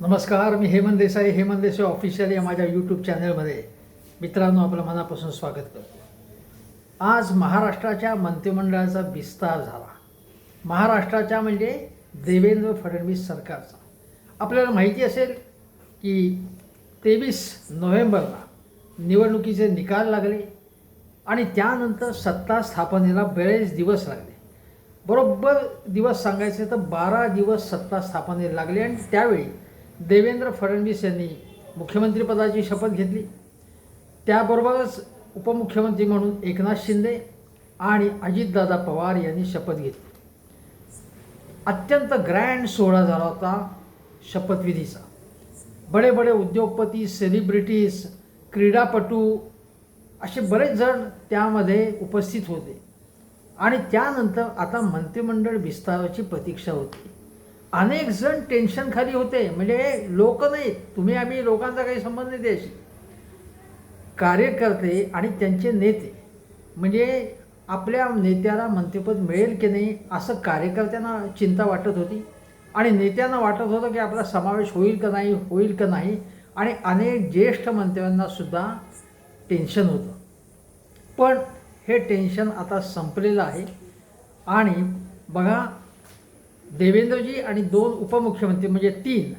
नमस्कार मी हेमंत देसाई हेमंत देसाई ऑफिशियल या माझ्या यूट्यूब चॅनलमध्ये मित्रांनो आपलं मनापासून स्वागत करतो. आज महाराष्ट्राच्या मंत्रिमंडळाचा विस्तार झाला. महाराष्ट्राच्या म्हणजे देवेंद्र फडणवीस सरकारचा. आपल्याला माहिती असेल की तेवीस नोव्हेंबरला निवडणुकीचे निकाल लागले आणि त्यानंतर सत्ता स्थापनेला बरेच दिवस लागले. बरोबर दिवस सांगायचे तर बारा दिवस सत्ता स्थापनेला लागले आणि त्यावेळी देवेंद्र फडणवीस यांनी मुख्यमंत्रीपदाची शपथ घेतली. त्याबरोबरच उपमुख्यमंत्री म्हणून एकनाथ शिंदे आणि अजितदादा पवार यांनी शपथ घेतली. अत्यंत ग्रँड सोहळा झाला होता शपथविधीचा. बडे बडे उद्योगपती सेलिब्रिटीज क्रीडापटू असे बरेच जण त्यामध्ये उपस्थित होते. आणि त्यानंतर आता मंत्रिमंडळ विस्ताराची प्रतीक्षा होती. अनेक जण टेन्शन खाली होते. म्हणजे लोक नाहीत तुम्ही आम्ही लोकांचा काही संबंध नाही त्याशी कार्यकर्ते आणि त्यांचे नेते. म्हणजे आपल्या नेत्याला मंत्रिपद मिळेल की नाही असं कार्यकर्त्यांना चिंता वाटत होती. आणि नेत्यांना वाटत होतं की आपला समावेश होईल का नाही होईल का नाही. आणि अनेक ज्येष्ठ मंत्र्यांना सुद्धा टेन्शन होतं. पण हे टेन्शन आता संपलेलं आहे. आणि बघा देवेंद्रजी आणि दोन उपमुख्यमंत्री म्हणजे तीन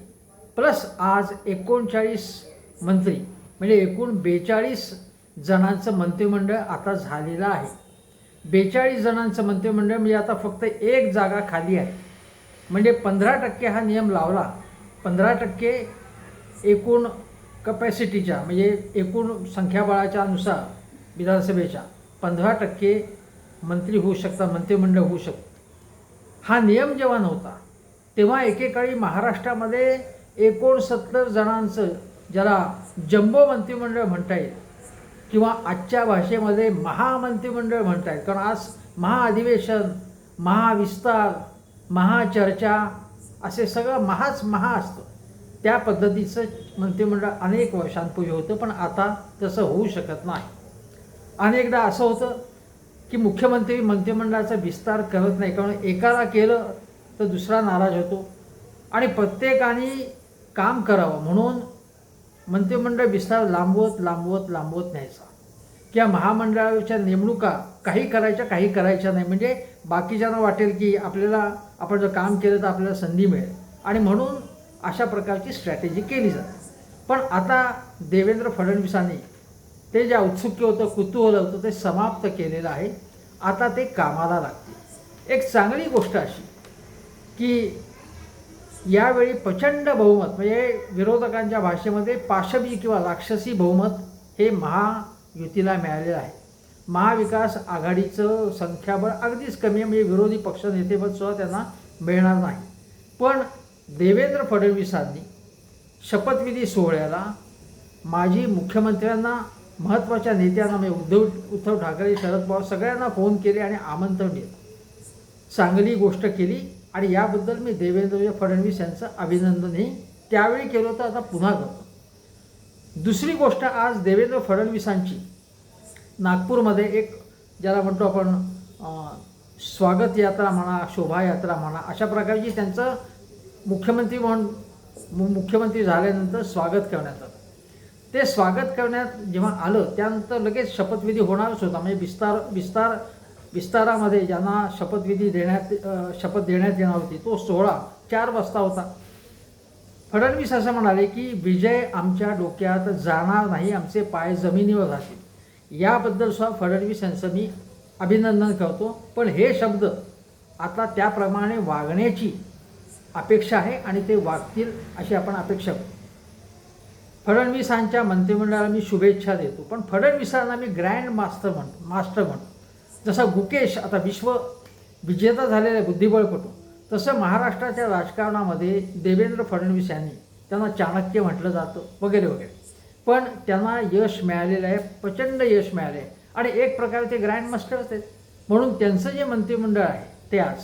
प्लस आज एकोणचाळीस मंत्री म्हणजे एकूण बेचाळीस जणांचं मंत्रिमंडळ आता झालेलं आहे. बेचाळीस जणांचं मंत्रिमंडळ म्हणजे आता फक्त एक जागा खाली आहे. म्हणजे पंधरा टक्के हा नियम लावला. पंधरा टक्के एकूण कपॅसिटीच्या म्हणजे एकूण संख्याबळाच्या अनुसार विधानसभेच्या पंधरा टक्के मंत्री होऊ शकतात मंत्रिमंडळ होऊ शकतं. हा नियम जेव्हा नव्हता तेव्हा एकेकाळी महाराष्ट्रामध्ये एकोणसत्तर जणांचं ज्याला जम्बो मंत्रिमंडळ म्हणता येईल किंवा आजच्या भाषेमध्ये महामंत्रिमंडळ म्हणता येईल. कारण आज महाअधिवेशन महाविस्तार महाचर्चा असे सगळं महाच महा असतं. त्या पद्धतीचं मंत्रिमंडळ अनेक वर्षांपूर्वी होतं पण आता तसं होऊ शकत नाही. अनेकदा असं होतं की मुख्यमंत्री मंत्रिमंडळाचा विस्तार करत नाही. कारण एकाला केलं तर दुसरा नाराज होतो. आणि प्रत्येकाने काम करावं म्हणून मंत्रिमंडळ विस्तार लांबवत लांबवत लांबवत न्यायचा. किंवा महामंडळाच्या नेमणुका काही करायच्या काही करायच्या नाही. म्हणजे बाकीच्यांना वाटेल की आपल्याला आपण जर काम केलं तर आपल्याला संधी मिळेल. आणि म्हणून अशा प्रकारची स्ट्रॅटेजी केली जाते. पण आता देवेंद्र फडणवीसांनी ते जे औत्सुक्य होतं कुतूहल होतं ते समाप्त केलेलं आहे. आता ते कामाला लागते एक चांगली गोष्ट अशी की यावेळी प्रचंड बहुमत म्हणजे विरोधकांच्या भाषेमध्ये पाशवी किंवा राक्षसी बहुमत हे महायुतीला मिळालेलं आहे. महाविकास आघाडीचं संख्याबळ अगदीच कमी आहे म्हणजे विरोधी पक्ष पक्षनेतेपदसुद्धा त्यांना मिळणार नाही. पण देवेंद्र फडणवीसांनी शपथविधी सोहळ्याला माजी मुख्यमंत्र्यांना महत्त्वाच्या नेत्यांना म्हणजे उद्धव उद्धव ठाकरे शरद पवार सगळ्यांना फोन केले आणि आमंत्रण दिलं. चांगली गोष्ट केली आणि याबद्दल मी देवेंद्र फडणवीस यांचं अभिनंदनही त्यावेळी केलं होतं आता पुन्हा करतो. दुसरी गोष्ट आज देवेंद्र फडणवीसांची. नागपूरमध्ये एक ज्याला म्हणतो आपण स्वागत यात्रा म्हणा शोभायात्रा म्हणा अशा प्रकारची त्यांचं मुख्यमंत्री म्हणून मु- मुख्यमंत्री झाल्यानंतर स्वागत करण्यात आलं. ते स्वागत करण्यात जेव्हा आलं त्यानंतर लगेच शपथविधी होणारच होता. म्हणजे विस्तार विस्तार विस्तारामध्ये ज्यांना शपथविधी देण्यात शपथ देण्यात येणार होती तो सोहळा चार वाजता होता. फडणवीस असं म्हणाले की विजय आमच्या डोक्यात जाणार नाही आमचे पाय जमिनीवर राहतील. याबद्दल सुद्धा फडणवीस यांचं मी अभिनंदन करतो. पण हे शब्द आता त्याप्रमाणे वागण्याची अपेक्षा आहे आणि ते वागतील अशी आपण अपेक्षा करू फडणवीसांच्या मंत्रिमंडळाला मी शुभेच्छा देतो. पण फडणवीसांना मी ग्रँड मास्टर म्हणतो मास्टर म्हणतो जसा गुकेश आता विश्व विजेता झालेला आहे बुद्धिबळपटू तसं महाराष्ट्राच्या राजकारणामध्ये देवेंद्र फडणवीस यांनी त्यांना चाणक्य म्हटलं जातं वगैरे वगैरे. पण त्यांना यश मिळालेलं आहे प्रचंड यश मिळाले आहे आणि एक प्रकारे ते ग्रँड मास्टरच आहेत. म्हणून त्यांचं जे मंत्रिमंडळ आहे ते आज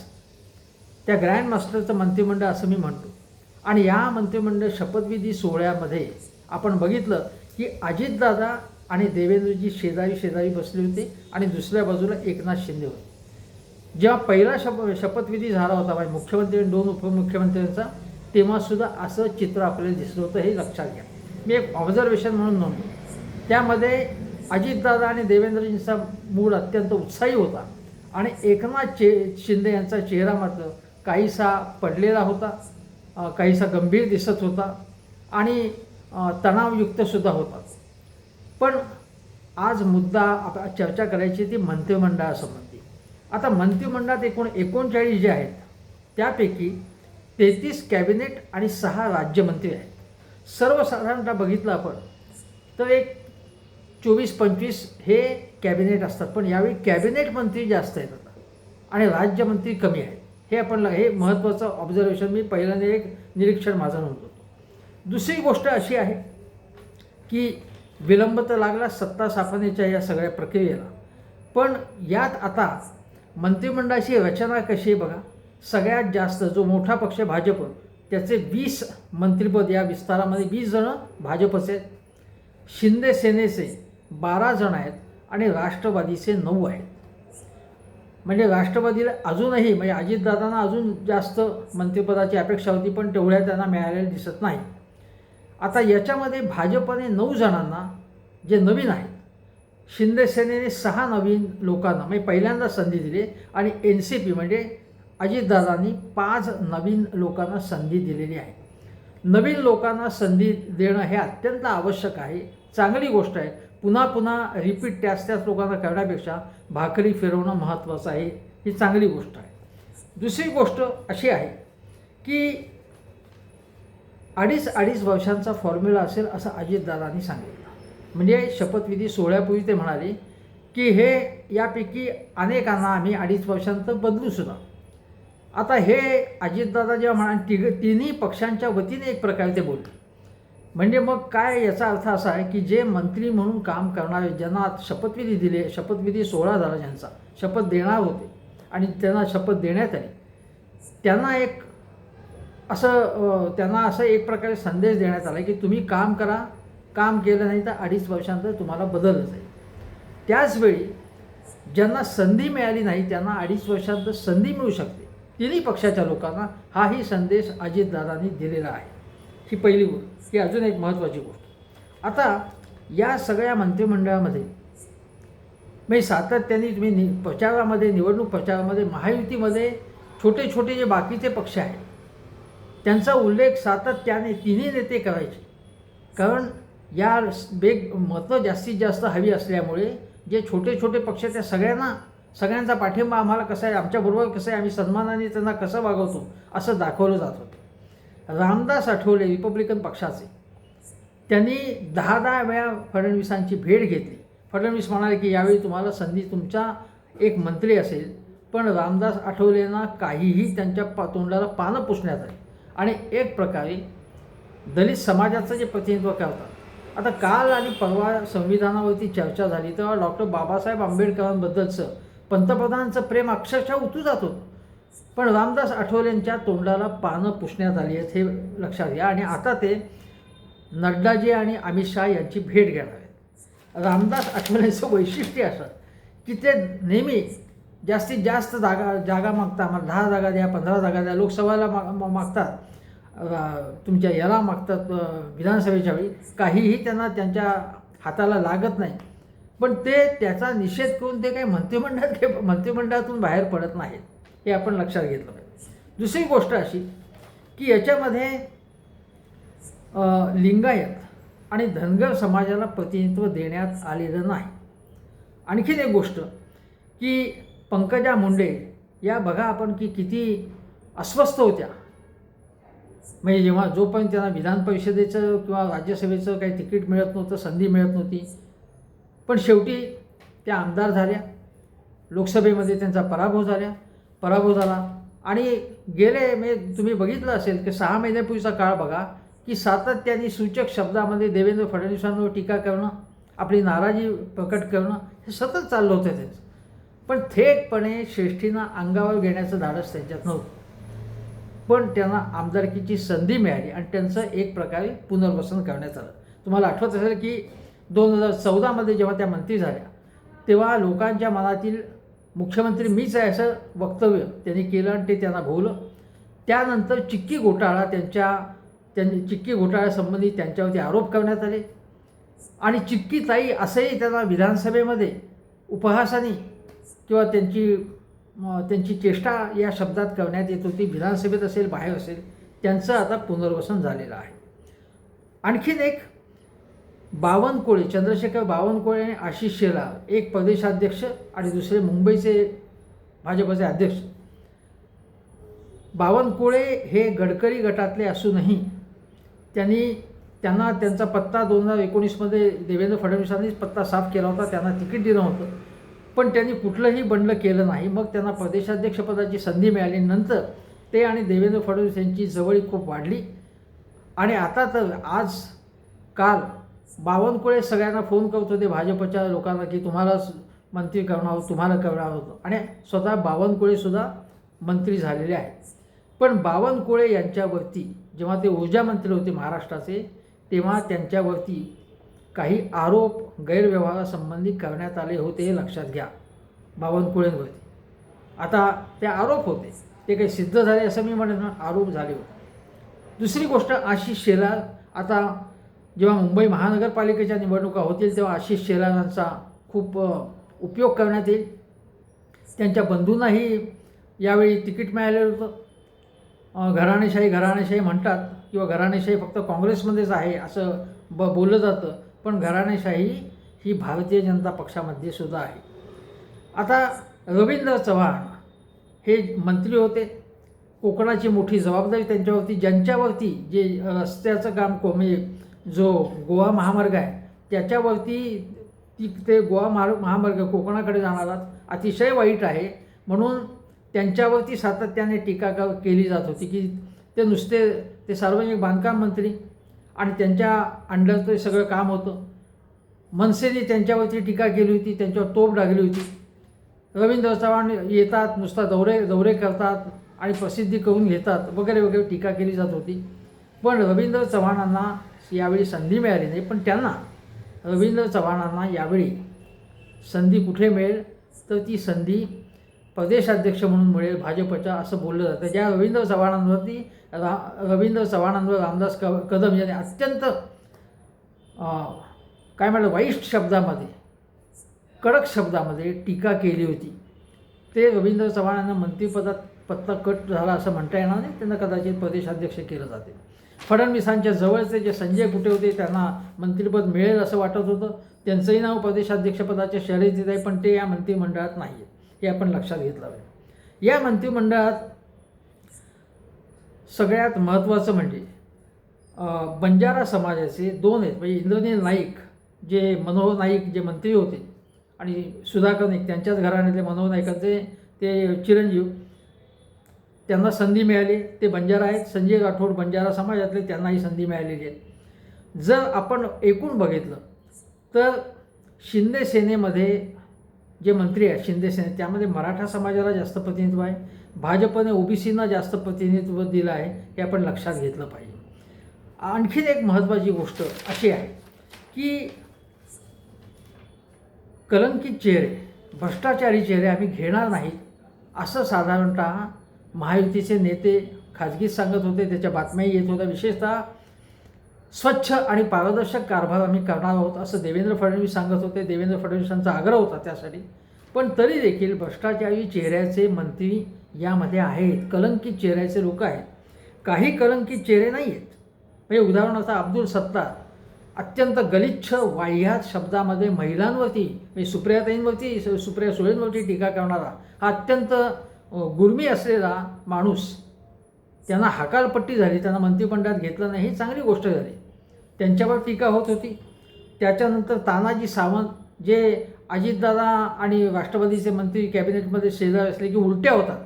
त्या ग्रँड मास्टरचं मंत्रिमंडळ असं मी म्हणतो. आणि या मंत्रिमंडळ शपथविधी सोहळ्यामध्ये आपण बघितलं की अजितदादा आणि देवेंद्रजी शेजारी शेजारी बसले होते आणि दुसऱ्या बाजूला एकनाथ शिंदे होते. जेव्हा पहिला शप शपथविधी झाला होता म्हणजे मुख्यमंत्री आणि दोन उपमुख्यमंत्र्यांचा तेव्हासुद्धा असं चित्र आपल्याला दिसलं होतं हे लक्षात घ्या. मी एक ऑब्झर्वेशन म्हणून नोंदलो त्यामध्ये अजितदादा आणि देवेंद्रजींचा मूड अत्यंत उत्साही होता आणि एकनाथ चे शिंदे यांचा चेहरा मात्र काहीसा पडलेला होता काहीसा गंभीर दिसत होता आणि तणावयुक्तसुद्धा होतात. पण आज मुद्दा आप चर्चा करायची ती मंत्रिमंडळासंबंधी. आता मंत्रिमंडळात एकूण एकोणचाळीस जे आहेत त्यापैकी तेहतीस कॅबिनेट आणि सहा राज्यमंत्री आहेत. सर्वसाधारणतः बघितलं आपण तर एक चोवीस पंचवीस हे कॅबिनेट असतात. पण यावेळी कॅबिनेट मंत्री जास्त आहेत आता आणि राज्यमंत्री कमी आहेत. हे आपण हे महत्त्वाचं ऑब्झर्वेशन मी पहिल्यांदा एक निरीक्षण माझं नोंदवतो. दुसरी गोष्ट अशी आहे की विलंब तर लागला सत्ता स्थापनेच्या या सगळ्या प्रक्रियेला. पण यात आता मंत्रिमंडळाची रचना कशी आहे बघा. सगळ्यात जास्त जो मोठा पक्ष भाजप त्याचे वीस मंत्रिपद या विस्तारामध्ये वीस जणं भाजपचे आहेत. शिंदे सेनेचे बारा जण आहेत आणि राष्ट्रवादीचे नऊ आहेत. म्हणजे राष्ट्रवादीला अजूनही म्हणजे अजितदादांना अजून जास्त मंत्रिपदाची अपेक्षा होती पण तेवढ्या त्यांना मिळालेल्या दिसत नाही. आता याच्यामध्ये भाजपने नऊ जणांना जे नवीन आहेत शिंदे सेनेने सहा नवीन लोकांना म्हणजे पहिल्यांदा संधी दिली आणि एन सी पी म्हणजे अजितदादांनी पाच नवीन लोकांना संधी दिलेली आहे. नवीन लोकांना संधी देणं हे अत्यंत आवश्यक आहे चांगली गोष्ट आहे. पुन्हा पुन्हा रिपीट त्याच त्याच लोकांना करण्यापेक्षा भाकरी फिरवणं महत्त्वाचं आहे ही चांगली गोष्ट आहे. दुसरी गोष्ट अशी आहे की अडीच अडीच वर्षांचा फॉर्म्युला असेल असं अजितदादांनी सांगितलं. म्हणजे शपथविधी सोहळ्यापूर्वी ते म्हणाले की हे यापैकी अनेकांना आम्ही अडीच वर्षांत बदलू सुद्धा. आता हे अजितदादा जेव्हा म्हणा तिघ तिन्ही पक्षांच्या वतीने एक प्रकारे ते बोलले. म्हणजे मग काय याचा अर्थ असा आहे की जे मंत्री म्हणून काम करणारे ज्यांना शपथविधी दिले शपथविधी सोहळा झाला ज्यांचा शपथ देणार होते आणि त्यांना शपथ देण्यात आली त्यांना एक असं त्यांना असं एक प्रकारे संदेश देण्यात आला की तुम्ही काम करा काम केलं नाही तर अडीच वर्षांतर तुम्हाला बदललं जाईल. त्याचवेळी ज्यांना संधी मिळाली नाही त्यांना अडीच वर्षांत संधी मिळू शकते. तिन्ही पक्षाच्या लोकांना हाही संदेश अजितदादांनी दिलेला आहे. ही पहिली गोष्ट. ही अजून एक महत्त्वाची गोष्ट. आता या सगळ्या मंत्रिमंडळामध्ये म्हणजे सातत्याने तुम्ही नि प्रचारामध्ये निवडणूक प्रचारामध्ये महायुतीमध्ये छोटे छोटे जे बाकीचे पक्ष आहेत त्यांचा उल्लेख सातत्याने तिन्ही नेते करायचे. कारण या बेग मतं जास्तीत जास्त हवी असल्यामुळे जे छोटे छोटे पक्ष त्या सगळ्यांना सगळ्यांचा पाठिंबा आम्हाला कसा आहे आमच्याबरोबर कसं आहे आम्ही सन्मानाने त्यांना कसं वागवतो असं दाखवलं जात होतं. रामदास आठवले रिपब्लिकन पक्षाचे. त्यांनी दहा दहा वेळा फडणवीसांची भेट घेतली. फडणवीस म्हणाले की यावेळी तुम्हाला संधी तुमचा एक मंत्री असेल पण रामदास आठवलेंना काहीही त्यांच्या पा तोंडाला पानं पुसण्यात आली. आणि एक प्रकारे दलित समाजाचं जे प्रतिनिधित्व करतात. आता काल आणि परवा संविधानावरती चर्चा झाली तेव्हा डॉक्टर बाबासाहेब आंबेडकरांबद्दलचं पंतप्रधानांचं प्रेम अक्षरशः उतू जात होतं. पण रामदास आठवलेंच्या तोंडाला पानं पुसण्यात आली आहेत हे लक्षात घ्या. आणि आता ते नड्डाजी आणि अमित शहा यांची भेट घेणार आहेत. रामदास आठवलेंचं वैशिष्ट्य असं की ते नेहमी जास्तीत जास्त जागा जागा मागता आम्हाला दहा जागा द्या पंधरा जागा द्या लोकसभेला मा मागतात. तुमच्या याला मागतात विधानसभेच्या वेळी. काहीही त्यांना त्यांच्या हाताला लागत नाही. पण ते त्याचा निषेध करून ते काही मंत्रिमंडळात हे मंत्रिमंडळातून बाहेर पडत नाहीत. हे आपण लक्षात घेतलं पाहिजे. दुसरी गोष्ट अशी की याच्यामध्ये लिंगायत आणि धनगर समाजाला प्रतिनिधित्व देण्यात आलेलं नाही. आणखीन एक गोष्ट की पंकजा मुंडे या बघा आपण की किती अस्वस्थ होत्या. म्हणजे जेव्हा जोपर्यंत त्यांना विधान परिषदेचं किंवा राज्यसभेचं काही तिकीट मिळत नव्हतं संधी मिळत नव्हती पण शेवटी त्या आमदार झाल्या. लोकसभेमध्ये त्यांचा पराभव झाल्या पराभव झाला. आणि गेले म्हणजे तुम्ही बघितलं असेल की सहा महिन्यापूर्वीचा काळ बघा की सातत्याने सूचक शब्दामध्ये देवेंद्र फडणवीसांवर टीका करणं आपली नाराजी प्रकट करणं हे सतत चाललं होतं त्यांचं. पण थेटपणे श्रेष्ठींना अंगावर घेण्याचं धाडस त्यांच्यात नव्हतं. पण त्यांना आमदारकीची संधी मिळाली आणि त्यांचं एक प्रकारे पुनर्वसन करण्यात आलं. तुम्हाला आठवत असेल की दोन हजार चौदामध्ये जेव्हा त्या मंत्री झाल्या तेव्हा लोकांच्या मनातील मुख्यमंत्री मीच आहे असं वक्तव्य त्यांनी केलं आणि ते त्यांना भोवलं. त्यानंतर चिक्की घोटाळा त्यांच्या त्यांनी चिक्की घोटाळ्यासंबंधी त्यांच्यावरती आरोप करण्यात आले. आणि चिक्की ताई असंही त्यांना विधानसभेमध्ये उपहासाने किंवा त्यांची त्यांची चेष्टा या शब्दात करण्यात येत होती विधानसभेत असेल बाहेर असेल त्यांचं आता पुनर्वसन झालेलं आहे. आणखीन एक बावनकुळे चंद्रशेखर बावनकुळे आणि आशिष शेलार एक प्रदेशाध्यक्ष आणि दुसरे मुंबईचे भाजपचे अध्यक्ष. बावनकुळे हे गडकरी गटातले असूनही त्यांनी त्यांना त्यांचा पत्ता दोन हजार एकोणीसमध्ये देवेंद्र फडणवीसांनीच पत्ता साफ केला होता त्यांना तिकीट दिलं होतं. पण त्यांनी कुठलंही बंडलं केलं नाही. मग त्यांना प्रदेशाध्यक्षपदाची संधी मिळाली. नंतर ते आणि देवेंद्र फडणवीस यांची जवळी खूप वाढली. आणि आता तर आज काल बावनकुळे सगळ्यांना फोन करत. होते भाजपच्या लोकांना की तुम्हाला मंत्री करणार आहोत तुम्हाला करणार होतं. आणि स्वतः बावनकुळेसुद्धा मंत्री झालेले आहेत. पण बावनकुळे यांच्यावरती जेव्हा ते ऊर्जा मंत्री होते महाराष्ट्राचे तेव्हा त्यांच्यावरती काही आरोप गैरव्यवहारासंबंधी करण्यात आले होते हे लक्षात घ्या. बावनकुळेंवरती आता ते आरोप होते. ते काही सिद्ध झाले असं मी म्हणत आरोप झाले होते. दुसरी गोष्ट आशिष शेलार आता जेव्हा मुंबई महानगरपालिकेच्या निवडणुका होतील तेव्हा आशिष शेलारांचा खूप उपयोग करण्यात येईल. त्यांच्या बंधूंनाही यावेळी तिकीट मिळालेलं होतं. घराणेशाही घराणेशाही म्हणतात किंवा घराणेशाही फक्त काँग्रेसमध्येच आहे असं ब बोललं जातं. पण घराणेशाही ही भारतीय जनता पक्षामध्ये सुद्धा आहे. आता रवींद्र चव्हाण हे मंत्री होते. कोकणाची मोठी जबाबदारी त्यांच्यावरती ज्यांच्यावरती जे रस्त्याचं काम को म्हणजे जो गोवा महामार्ग आहे त्याच्यावरती ती ते गोवा महा महामार्ग कोकणाकडे जाणारा अतिशय वाईट आहे. म्हणून त्यांच्यावरती सातत्याने टीका केली जात होती की ते नुसते ते सार्वजनिक बांधकाम मंत्री आणि त्यांच्या अंडर ते सगळं काम होतं. मनसेने त्यांच्यावरती टीका केली होती त्यांच्यावर तोप डागली होती. रवींद्र चव्हाण येतात नुसता दौरे दौरे करतात आणि प्रसिद्धी करून घेतात वगैरे वगैरे टीका केली जात होती. पण रवींद्र चव्हाणांना यावेळी संधी मिळाली नाही. पण त्यांना रवींद्र चव्हाणांना यावेळी संधी कुठे मिळेल? तर ती संधी प्रदेशाध्यक्ष म्हणून मिळेल भाजपच्या असं बोललं जातं. ज्या रवींद्र चव्हाणांवरती रा रवींद्र चव्हाणांवर रामदास क कदम यांनी अत्यंत काय म्हणलं वाईट शब्दामध्ये कडक शब्दामध्ये टीका केली होती. ते रवींद्र चव्हाणांना मंत्रिपदात पत्ता कट झाला असं म्हणता येणार नाही. त्यांना कदाचित प्रदेशाध्यक्ष केलं जाते. फडणवीसांच्या जवळचे जे संजय कुठे होते त्यांना मंत्रिपद मिळेल असं वाटत होतं. त्यांचंही नाव प्रदेशाध्यक्षपदाच्या शर्यतीत आहे पण ते या मंत्रिमंडळात नाही आहेत हे आपण लक्षात घेतलं पाहिजे. या मंत्रिमंडळात सगळ्यात महत्त्वाचं म्हणजे बंजारा समाजाचे दोन आहेत म्हणजे इंद्रनील नाईक जे मनोहर नाईक जे मंत्री होते आणि सुधाकर नाईक त्यांच्याच घराण्यातले मनोहर नाईकांचे ते चिरंजीव त्यांना संधी मिळाली. ते बंजारा आहेत. संजय राठोड बंजारा समाजातले त्यांनाही संधी मिळालेली आहे. जर आपण एकूण बघितलं तर शिंदे सेनेमध्ये जे मंत्री आहेत शिंदे सेने त्यामध्ये मराठा समाजाला जास्त प्रतिनिधित्व आहे. भाजपने ओबीसींना जास्त प्रतिनिधित्व दिलं आहे हे आपण लक्षात घेतलं पाहिजे. आणखीन एक महत्त्वाची गोष्ट अशी आहे की कलंकित चेहरे भ्रष्टाचारी चेहरे आम्ही घेणार नाहीत असं साधारणतः महायुतीचे नेते खाजगीत सांगत होते त्याच्या बातम्याही येत होत्या. विशेषतः स्वच्छ आणि पारदर्शक कारभार आम्ही करणार आहोत असं देवेंद्र फडणवीस सांगत होते. देवेंद्र फडणवीसांचा आग्रह होता त्यासाठी. पण तरी देखील भ्रष्टाचारी चेहऱ्याचे मंत्री यामध्ये आहेत. कलंकित चेहऱ्याचे लोक आहेत. काही कलंकित चेहरे नाही आहेत म्हणजे उदाहरणार्थ अब्दुल सत्तार. अत्यंत गलिच्छ वाह्यात शब्दामध्ये महिलांवरती म्हणजे सुप्रियाताईंवरती सु- सुप्रिया सुळेंवरती टीका करणारा हा अत्यंत गुर्मी असलेला माणूस. त्यांना हकालपट्टी झाली. त्यांना मंत्रिमंडळात घेतलं नाही. ही चांगली गोष्ट झाली. त्यांच्यावर टीका होत होती. त्याच्यानंतर तानाजी सावंत जे अजितदादा आणि राष्ट्रवादीचे मंत्री कॅबिनेटमध्ये शेजार असले की उलट्या होतात.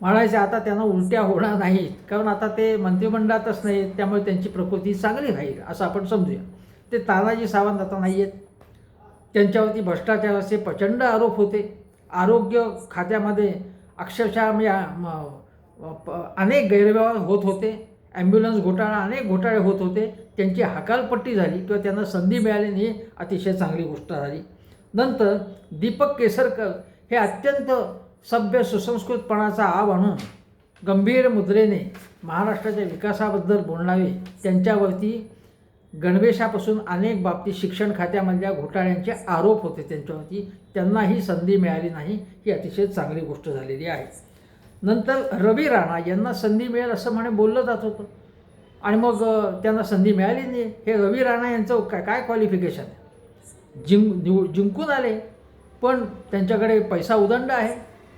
म्हणायचे आता त्यांना उलट्या होणार नाहीत. कारण आता ते मंत्रिमंडळातच नाहीत. त्यामुळे त्यांची प्रकृती चांगली राहील असं आपण समजूया. ते तानाजी सावंत आता नाही आहेत त्यांच्यावरती भ्रष्टाचाराचे प्रचंड आरोप होते. आरोग्य खात्यामध्ये अक्षरशः म्हणजे म- प- अनेक गैरव्यवहार होत होते. ॲम्ब्युलन्स घोटाळा अनेक घोटाळे होत होते. त्यांची हकालपट्टी झाली किंवा त्यांना संधी मिळाली नाही ही अतिशय चांगली गोष्ट झाली. नंतर दीपक केसरकर हे अत्यंत सभ्य सुसंस्कृतपणाचा आव आणून गंभीर मुद्रेने महाराष्ट्राच्या विकासाबद्दल बोलणावे त्यांच्यावरती गणवेशापासून अनेक बाबतीत शिक्षण खात्यामधल्या घोटाळ्यांचे आरोप होते त्यांच्यावरती. त्यांनाही संधी मिळाली नाही ही अतिशय चांगली गोष्ट झालेली आहे. नंतर रवी राणा यांना संधी मिळेल असं म्हणे बोललं जात होतं. आणि मग त्यांना संधी मिळाली नाही. हे रवी राणा यांचं काय काय क्वालिफिकेशन आहे? जिंक निव जिंकून आले. पण त्यांच्याकडे पैसा उदंड आहे.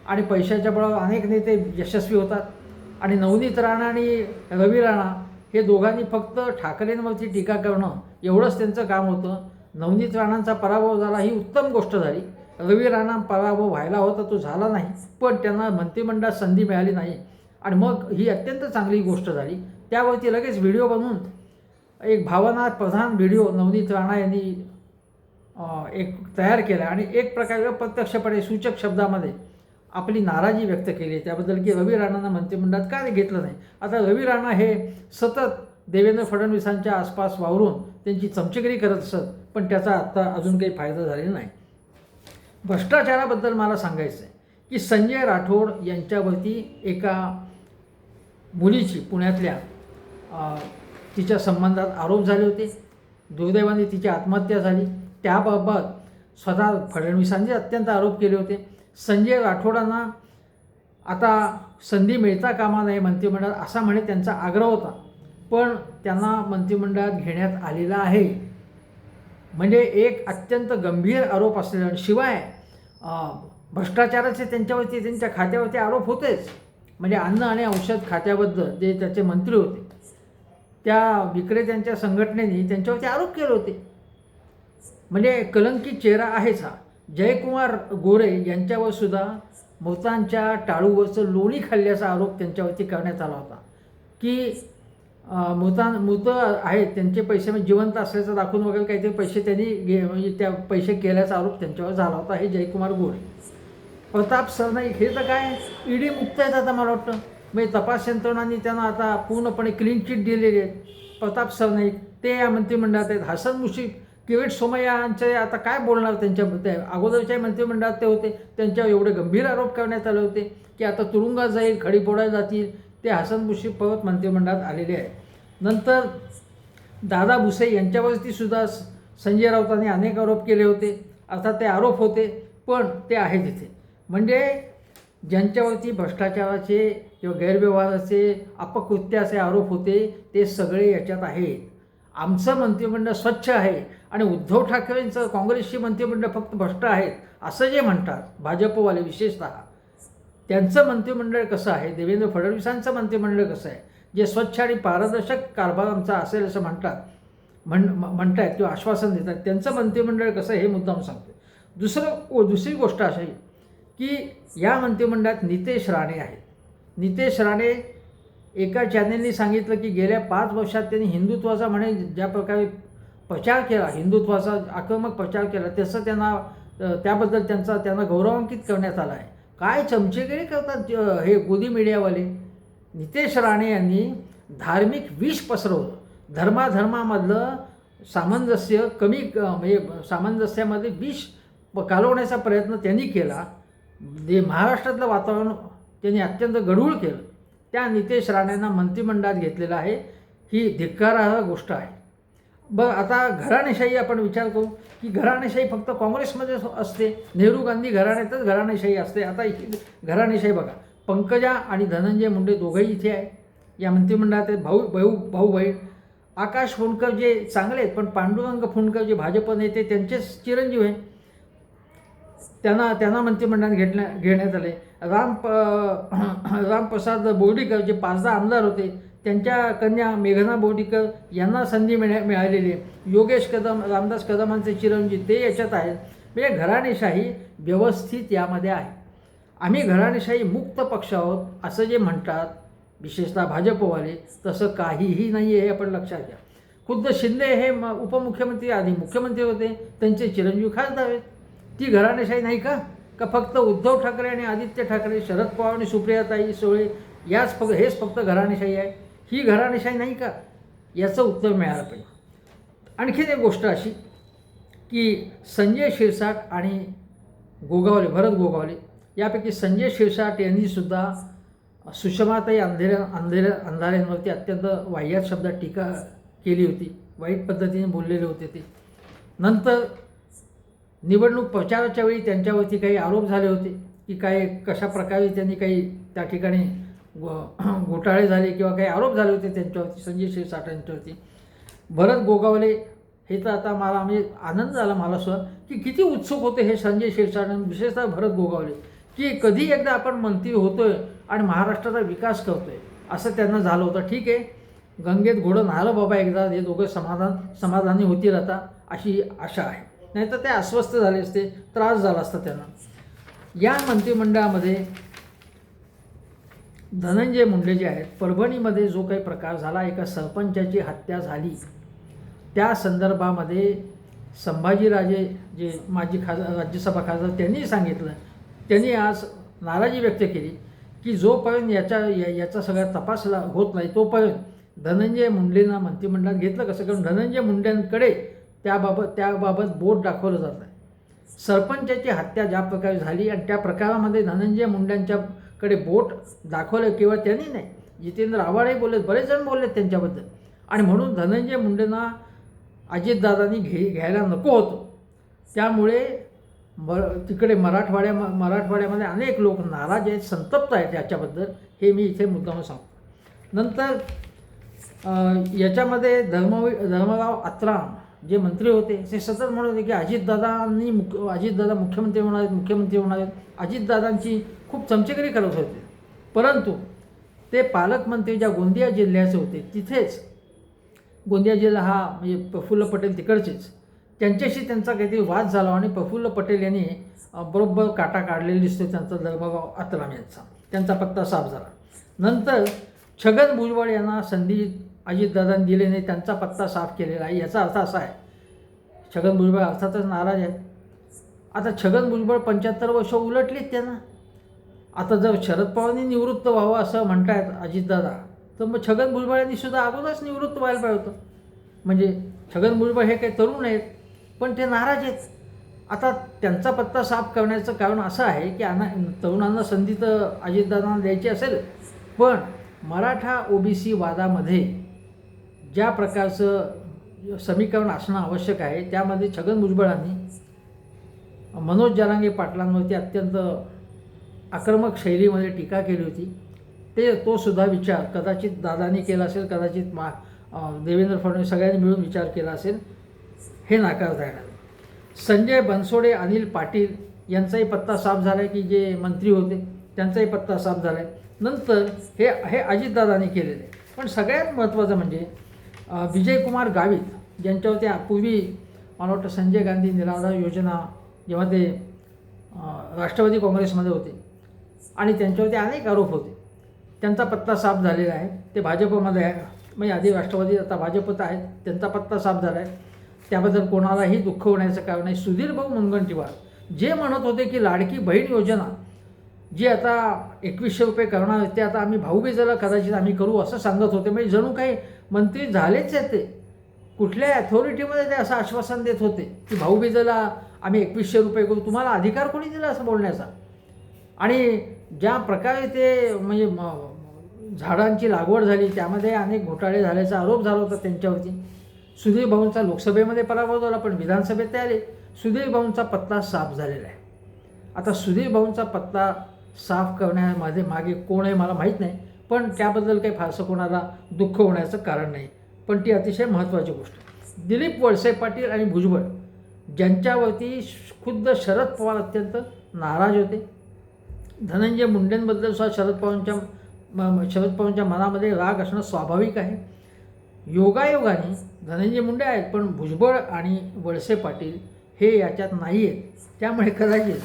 आणि पैशाच्या बळावर अनेक नेते यशस्वी होतात. आणि नवनीत राणा आणि रवी राणा हे दोघांनी फक्त ठाकरेंवरती टीका करणं एवढंच त्यांचं काम होतं. नवनीत राणांचा पराभव झाला ही उत्तम गोष्ट झाली. रवी राणा पराभव व्हायला होता तो झाला नाही. पण त्यांना मंत्रिमंडळात संधी मिळाली नाही. आणि मग ही अत्यंत चांगली गोष्ट झाली. त्यावरती लगेच व्हिडिओ बनवून एक भावना प्रधान व्हिडिओ नवनीत राणा यांनी एक तयार केला. आणि एक प्रकारे प्रत्यक्षपणे सूचक शब्दामध्ये आपली नाराजी व्यक्त केली. आहे त्याबद्दल की रवी राणांना मंत्रिमंडळात काय घेतलं नाही. आता रवी राणा हे सतत देवेंद्र फडणवीसांच्या आसपास वावरून त्यांची चमचेगिरी करत असत. पण त्याचा आत्ता अजून काही फायदा झालेला नाही. भ्रष्टाचाराबद्दल मला सांगायचं आहे की संजय राठोड यांच्यावरती एका मुलीची पुण्यातल्या तिच्या संबंधात आरोप झाले होते. दुर्दैवाने तिची आत्महत्या झाली. त्याबाबत स्वतः फडणवीसांनी अत्यंत आरोप केले होते. संजय राठोडांना आता संधी मिळता कामा नये मंत्रिमंडळात असा म्हणे त्यांचा आग्रह होता. पण त्यांना मंत्रिमंडळात घेण्यात आलेला आहे. म्हणजे एक अत्यंत गंभीर आरोप असलेला शिवाय भ्रष्टाचाराचे त्यांच्यावरती त्यांच्या खात्यावरती आरोप होतेच. म्हणजे अन्न आणि औषध खात्याबद्दल जे त्याचे मंत्री होते त्या विक्रेत्यांच्या संघटनेने त्यांच्यावरती आरोप केले होते. म्हणजे कलंकी चेहरा आहेच हा. जयकुमार गोरे यांच्यावर सुद्धा मृतांच्या टाळूवरचं लोणी खाल्ल्याचा आरोप त्यांच्यावरती करण्यात आला होता. की मृतां मृत आहेत त्यांचे पैसे म्हणजे जिवंत असल्याचं दाखवून वगैरे काहीतरी पैसे त्यांनी घे म्हणजे त्या पैसे केल्याचा आरोप त्यांच्यावर झाला होता. हे जयकुमार गोरे. प्रताप सरनाईक हे तर काय ईडी मुक्त आहेत आता मला वाटतं. म्हणजे तपास यंत्रणांनी त्यांना आता पूर्णपणे क्लीन चिट दिलेली आहेत. प्रताप सरनाईक ते या मंत्रिमंडळात आहेत. हसन मुशीफ किरीट सोमय्या यांचे आता काय बोलणार त्यांच्या त्या अगोदरच्या मंत्रिमंडळात ते होते. त्यांच्यावर एवढे गंभीर आरोप करण्यात आले होते की आता तुरुंगात जाईल खडी फोडायला जातील. ते हसन मुशीफ परत मंत्रिमंडळात आलेले आहे नंतर दादा भुसे यांच्यावरती सुद्धा स- संजय राऊतांनी अनेक आरोप केले होते. अर्थात ते आरोप होते पण ते आहे तिथे म्हणजे ज्यांच्यावरती भ्रष्टाचाराचे किंवा गैरव्यवहाराचे अपकृत्याचे आरोप होते ते सगळे याच्यात आहेत. आमचं मंत्रिमंडळ स्वच्छ आहे आणि उद्धव ठाकरेंचं काँग्रेसचे मंत्रिमंडळ फक्त भ्रष्ट आहेत असं जे म्हणतात भाजपवाले विशेषतः. त्यांचं मंत्रिमंडळ कसं आहे? देवेंद्र फडणवीसांचं मंत्रिमंडळ कसं आहे? जे स्वच्छ आणि पारदर्शक कारभार आमचा असेल असं म्हणतात म्हण म- आहेत किंवा आश्वासन देतात त्यांचं मंत्रिमंडळ कसं हे मुद्दाम सांगतो दुसरं ओ दुसरी गोष्ट अशी की या मंत्रिमंडळात नितेश राणे आहेत. नितेश राणे एका चॅनेलनी सांगितलं की गेल्या पाच वर्षात त्यांनी हिंदुत्वाचा म्हणे ज्या प्रकारे प्रचार केला हिंदुत्वाचा आक्रमक प्रचार केला तसं त्यांना त्याबद्दल त्यांचा त्यांना गौरवांकित करण्यात आला आहे. काय चमचेगिरी करतात हे गोदी मीडियावाले नितेश राणे यांनी धार्मिक विष पसरवलं. धर्माधर्मामधलं सामंजस्य कमी म्हणजे सामंजस्यामध्ये विष प- कालवण्याचा प्रयत्न त्यांनी केला. जे महाराष्ट्रातलं वातावरण त्यांनी अत्यंत गढूळ केलं. त्या नितेश राणेंना मंत्रिमंडळात घेतलेलं आहे. ही धिक्कारार्ह गोष्ट आहे. बघ आता घराणेशाही आपण विचार करू की घराणेशाही फक्त काँग्रेसमध्ये असते. नेहरू गांधी घराण्यातच घराणेशाही असते. आता ही घराणेशाही बघा. पंकजा आणि धनंजय मुंडे दोघंही इथे आहे. या मंत्रिमंडळात आहेत भाऊ भाऊ भाऊ बहीण आकाश फुंडकर जे चांगले आहेत पण पांडुरंग फुंडकर जे भाजप नेते त्यांचेच चिरंजीव आहे त्यांना त्यांना मंत्रिमंडळात घेतल्या घेण्यात आले. राम प रामप्रसाद बोर्डीकर जे पाचदा आमदार होते त्यांच्या कन्या मेघना बोर्डीकर यांना संधी मिळा मिळालेली आहे. योगेश कदम रामदास कदमांचे चिरंजीव ते याच्यात आहेत. म्हणजे घराणेशाही व्यवस्थित यामध्ये आहे. आम्ही घराणेशाही मुक्त पक्ष आहोत असं जे म्हणतात विशेषतः भाजपवाले तसं काहीही नाही आहे हे आपण लक्षात घ्या. खुद्द शिंदे हे म उपमुख्यमंत्री आधी मुख्यमंत्री होते त्यांचे चिरंजीव खासदार आहेत. ती घराणेशाही नाही का? का फक्त उद्धव ठाकरे आणि आदित्य ठाकरे शरद पवार आणि सुप्रियाताई सोळे याच फक्त हेच फक्त घराणेशाही आहे? ही घराणेशाही नाही का? याचं उत्तर मिळालं पाहिजे. आणखीन एक गोष्ट अशी की संजय शिरसाट आणि गोगावले भरत गोगावले यापैकी संजय शिरसाट यांनी सुद्धा सुषमाताई अंधेऱ्या अंधेऱ्या अंधाऱ्यांवरती अत्यंत वाह्यात शब्दात टीका केली होती. वाईट पद्धतीने बोललेले होते ते. नंतर निवडणूक प्रचाराच्या वेळी त्यांच्यावरती काही आरोप झाले होते की काय कशा प्रकारे त्यांनी काही त्या ठिकाणी घोटाळे झाले किंवा काही आरोप झाले होते त्यांच्यावरती संजय शिरसाट यांच्यावरती. भरत गोगावले हे तर आता मला म्हणजे आनंद झाला मला सुद्धा की किती उत्सुक होते हे संजय शिरसाट आणि विशेषतः भरत गोगावले. की कधी एकदा आपण मंत्री होतोय आणि महाराष्ट्राचा विकास करतोय असं त्यांना झालं होतं. ठीक आहे. गंगेत घोडं न्हालं बाबा एकदा हे दोघं समाधान समाधानी होतील आता अशी आशा आहे. नाहीतर ते अस्वस्थ झाले असते त्रास झाला असता त्यांना. या मंत्रिमंडळामध्ये धनंजय मुंडे जे आहेत परभणीमध्ये जो काही प्रकार झाला एका सरपंचाची हत्या झाली. त्या संदर्भामध्ये संभाजीराजे जे माजी खासदार राज्यसभा खासदार त्यांनी सांगितलं त्यांनी आज नाराजी व्यक्त केली की जोपर्यंत याच्या या- याचा सगळा तपासला होत नाही तोपर्यंत धनंजय मुंडेंना मंत्रिमंडळात घेतलं कसं? कारण धनंजय मुंडेंकडे त्याबाबत त्याबाबत बोट दाखवलं जात आहे सरपंचाची हत्या ज्या प्रकारे झाली आणि त्या प्रकारामध्ये धनंजय मुंड्यांच्याकडे बोट दाखवलं किंवा त्यांनी नाही. जितेंद्र आव्हाडही बोलले बरेच जण बोललेत त्यांच्याबद्दल. आणि म्हणून धनंजय मुंडेंना अजितदादांनी घे घ्यायला नको होतं. त्यामुळे म तिकडे मराठवाड्या मराठवाड्यामध्ये अनेक लोक नाराज आहेत संतप्त आहेत याच्याबद्दल. हे मी इथे मुद्दाम सांगतो. नंतर याच्यामध्ये धर्मवी धर्मराव आत्राम जे मंत्री होते ते सतत म्हणत होते की अजितदादांनी मुख अजितदादा मुख्यमंत्री होणार आहेत मुख्यमंत्री होणार आहेत. अजितदादांची खूप चमचेगिरी करत होते. परंतु ते पालकमंत्री ज्या गोंदिया जिल्ह्याचे होते तिथेच गोंदिया जिल्हा हा म्हणजे प्रफुल्ल पटेल तिकडचेच. त्यांच्याशी त्यांचा काहीतरी वाद झाला आणि प्रफुल्ल पटेल यांनी बरोबर काटा काढलेला दिसतो त्यांचा धर्मभाव आत्राम यांचा. त्यांचा पत्ता साफ झाला. नंतर छगन भुजबळ यांना संधी अजितदादांनी दिले नाही त्यांचा पत्ता साफ केलेला आहे. याचा अर्थ असा आहे छगन भुजबळ अर्थातच नाराज आहेत. आता छगन भुजबळ पंच्याहत्तर वर्ष उलटलीत त्यांना. आता जर शरद पवारांनी निवृत्त व्हावं असं म्हणतायत अजितदादा तर मग छगन भुजबळ यांनी सुद्धा अगोदरच निवृत्त व्हायला पाहिजे होतं. म्हणजे छगन भुजबळ हे काही तरुण आहेत. पण ते नाराज आहेत. आता त्यांचा पत्ता साफ करण्याचं कारण असं आहे की अना तरुणांना संधी तर अजितदादांना द्यायची असेल पण मराठा ओबीसी वादामध्ये ज्या प्रकारचं समीकरण असणं आवश्यक आहे त्यामध्ये छगन भुजबळांनी मनोज जरांगे पाटलांवरती अत्यंत आक्रमक शैलीमध्ये टीका केली होती. ते तो सुद्धा विचार कदाचित दादानी केला असेल कदाचित मा देवेंद्र फडणवीस सगळ्यांनी मिळून विचार केला असेल. हे नाकारता येणार संजय बनसोडे अनिल पाटील यांचाही पत्ता साफ झाला आहे की जे मंत्री होते त्यांचाही पत्ता साफ झाला आहे नंतर हे हे अजितदादांनी केलेले. आहे पण सगळ्यात महत्त्वाचं म्हणजे विजयकुमार गावित ज्यांच्यावरती पूर्वी मला वाटतं संजय गांधी निराधार योजना जेव्हा ते राष्ट्रवादी काँग्रेसमध्ये होते आणि त्यांच्यावरती अनेक आरोप होते. त्यांचा पत्ता साफ झालेला आहे. ते भाजपमध्ये आहे. म्हणजे आधी राष्ट्रवादी आता भाजपत आहेत त्यांचा पत्ता साफ झाला आहे त्याबद्दल कोणालाही दुःख होण्याचं कारण नाही सुधीर भाऊ मुनगंटीवार जे म्हणत होते की लाडकी बहीण योजना जी आता एकवीसशे रुपये करणार ते आता आम्ही भाऊबीजेला कदाचित आम्ही करू असं सांगत होते. म्हणजे जणू काही मंत्री झालेच आहे ते. कुठल्या ॲथॉरिटीमध्ये ते असं आश्वासन देत होते की भाऊबीजेला आम्ही एकवीसशे रुपये करू. तुम्हाला अधिकार कोणी दिला असं बोलण्याचा? आणि ज्या प्रकारे ते म्हणजे झाडांची लागवड झाली त्यामध्ये अनेक घोटाळे झाल्याचा आरोप झाला होता त्यांच्यावरती. सुधीर भाऊंचा लोकसभेमध्ये पराभव झाला पण विधानसभेत ते आले. सुधीर भाऊंचा पत्ता साफ झालेला आहे. आता सुधीर भाऊंचा पत्ता साफ करण्यामध्ये मागे कोण आहे मला माहीत नाही पण त्याबद्दल काही फारसं कोणाला दुःख होण्याचं कारण नाही. पण ती अतिशय महत्त्वाची गोष्ट आहे. दिलीप वळसे पाटील आणि भुजबळ ज्यांच्यावरती खुद्द शरद पवार अत्यंत नाराज होते. धनंजय मुंडेंबद्दल सुद्धा शरद पवारांच्या म- शरद पवारांच्या मनामध्ये राग असणं स्वाभाविक आहे. योगायोगाने धनंजय मुंडे आहेत पण भुजबळ आणि वळसे पाटील हे याच्यात नाही आहेत. त्यामुळे कदाचित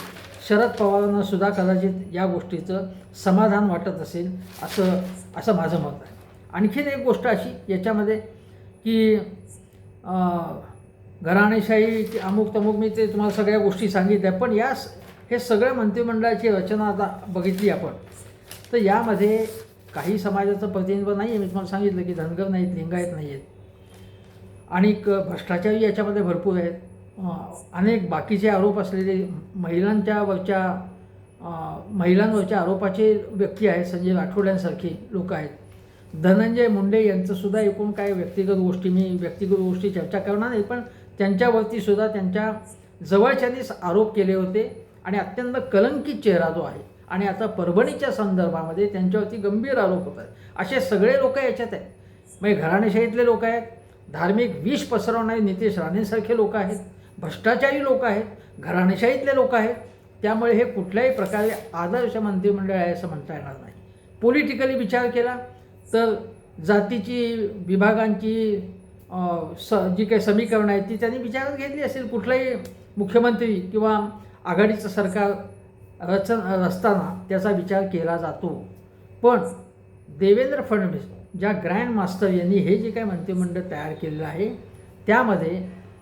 शरद पवारांना सुद्धा कदाचित या गोष्टीचं समाधान वाटत असेल असं असं माझं मत आहे. आणखीन एक गोष्ट अशी याच्यामध्ये की घराणेशाही अमुक तमुक मी ते तुम्हाला सगळ्या गोष्टी सांगितल्या पण या हे सगळ्या मंत्रिमंडळाची रचना आता बघितली आपण. तर यामध्ये काही समाजाचं प्रतिनिधित्व नाही आहे मी तुम्हाला सांगितलं की धनगर नाहीत लिंगायत नाही आहेत आणि भ्रष्टाचारी भ्रष्टाचारही याच्यामध्ये भरपूर आहेत. अनेक बाकीचे आरोप असलेले महिलांच्या वरच्या महिलांवरच्या आरोपाचे व्यक्ती आहेत. संजय राठोड लोक आहेत. धनंजय मुंडे यांचंसुद्धा एकूण काय व्यक्तिगत गोष्टी मी व्यक्तिगत गोष्टी चर्चा करणार नाही पण त्यांच्यावरतीसुद्धा त्यांच्या जवळच्यांनीच आरोप केले होते. आणि अत्यंत कलंकित चेहरा जो आहे आणि आता परभणीच्या संदर्भामध्ये त्यांच्यावरती गंभीर आरोप होत आहेत. असे सगळे लोक याच्यात आहेत. म्हणजे घराणेशाहीतले लोक आहेत धार्मिक विष पसरवणारे नितेश राणेंसारखे लोक आहेत भ्रष्टाचारी लोक आहेत घराणेशाहीतले लोक आहेत. त्यामुळे हे कुठल्याही प्रकारे आदर्श मंत्रिमंडळ आहे असं म्हणता येणार नाही. पॉलिटिकली विचार केला तर जातीची विभागांची स जी काही समीकरणं आहेत ती त्यांनी विचारात घेतली असेल. कुठलाही मुख्यमंत्री किंवा आघाडीचं सरकार रचन रचताना त्याचा विचार केला जातो. पण देवेंद्र फडणवीस ज्या ग्रँड मास्टर यांनी हे जे काही मंत्रिमंडळ तयार केलेलं आहे त्यामध्ये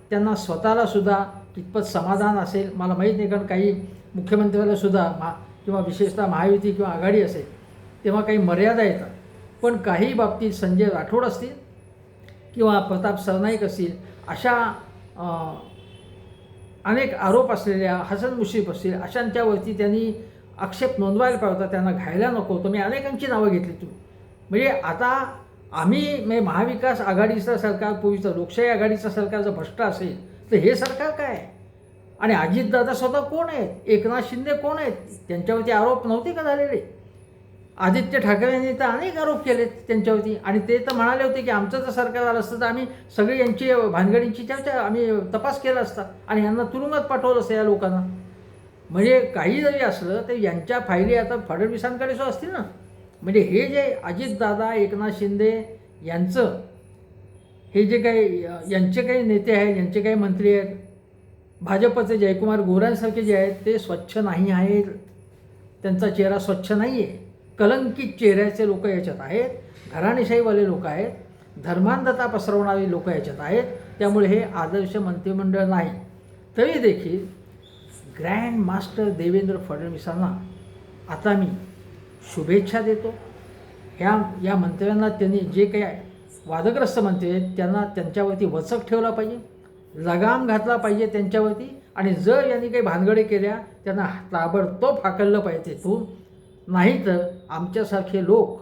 त्यांना स्वतःला सुद्धा कितपत समाधान असेल मला माहीत नाही. कारण काही मुख्यमंत्र्याला सुद्धा मा किंवा विशेषतः महायुती किंवा आघाडी असेल तेव्हा काही मर्यादा येतात. पण काही बाबतीत संजय राठोड असतील किंवा प्रताप सरनाईक असतील अशा अनेक आरोप असलेल्या हसन मुश्रीफ असतील अशांच्यावरती त्यांनी आक्षेप नोंदवायला पाहिजे होता त्यांना घ्यायला नको होतं. मी अनेकांची नावं घेतली तुम्ही. म्हणजे आता आम्ही म्हणजे महाविकास आघाडीचं सरकार पूर्वीचं लोकशाही आघाडीचं सरकार जर भ्रष्ट असेल तर हे सरकार काय? आहे आणि अजितदादा स्वतः कोण आहेत? एकनाथ शिंदे कोण आहेत? त्यांच्यावरती आरोप नव्हते का झालेले? आदित्य ठाकरे यांनी तर अनेक आरोप केले त्यांच्यावरती. आणि ते तर म्हणाले होते की आमचं जर सरकार आलं असतं तर आम्ही सगळी यांची भानगडींची चर्चा आम्ही तपास केला असता. आणि यांना तुरुंगात पाठवलं असतं या लोकांना. म्हणजे काही जरी असलं तर यांच्या फायली आता फडणवीसांकडे सुद्धा असतील ना. म्हणजे हे जे अजितदादा एकनाथ शिंदे यांचं हे जे काही यांचे काही नेते आहेत यांचे काही मंत्री आहेत भाजपचे जयकुमार गोऱ्यांसारखे जे आहेत ते स्वच्छ नाही आहेत. त्यांचा चेहरा स्वच्छ नाही आहे कलंकित चेहऱ्याचे लोक याच्यात आहेत घराणेशाहीवाले लोक आहेत धर्मांधता पसरवणारी लोक याच्यात आहेत त्यामुळे हे आदर्श मंत्रिमंडळ नाही. तरी देखील ग्रँड मास्टर देवेंद्र फडणवीसांना आता मी शुभेच्छा देतो. ह्या या मंत्र्यांना त्यांनी जे काही वादग्रस्त मंत्री आहेत त्यांना त्यांच्यावरती वचक ठेवला पाहिजे लगाम घातला पाहिजे त्यांच्यावरती आणि जर यांनी काही भानगडे केल्या त्यांना ताबडतोब हाकललं पाहिजे तिथून. नाहीतर आमच्यासारखे लोक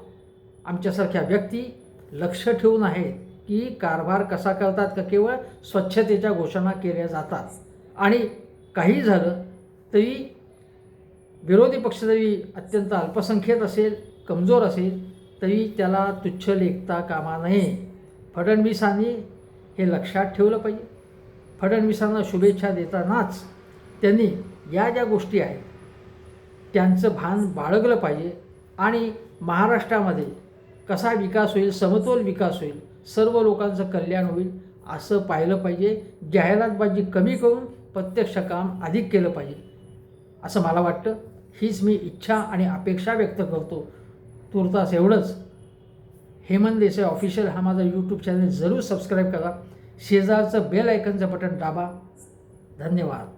आमच्यासारख्या व्यक्ती लक्ष ठेवून आहेत की कारभार कसा करतात का केवळ स्वच्छतेच्या घोषणा केल्या जातात. आणि काही झालं तरी विरोधी पक्ष जरी अत्यंत अल्पसंख्येत असेल कमजोर असेल तरी त्याला तुच्छ लेखता कामा नये. फडणवीसांनी हे लक्षात ठेवलं पाहिजे. फडणवीसांना शुभेच्छा देतानाच त्यांनी या ज्या गोष्टी आहेत त्यांचं भान बाळगलं पाहिजे. आणि महाराष्ट्रामध्ये कसा विकास होईल समतोल विकास होईल सर्व लोकांचं कल्याण होईल असं पाहिलं पाहिजे. जाहिरातबाजी कमी करून प्रत्यक्ष काम अधिक केलं पाहिजे असं मला वाटतं. हीच मी इच्छा आणि अपेक्षा व्यक्त करतो. तुर्तास एवढंच. हेमंत देसाई ऑफिशियल हा माझा यूट्यूब चॅनल जरूर सबस्क्राईब करा. शेजारचं बेल आयकनचं बटन दाबा. धन्यवाद.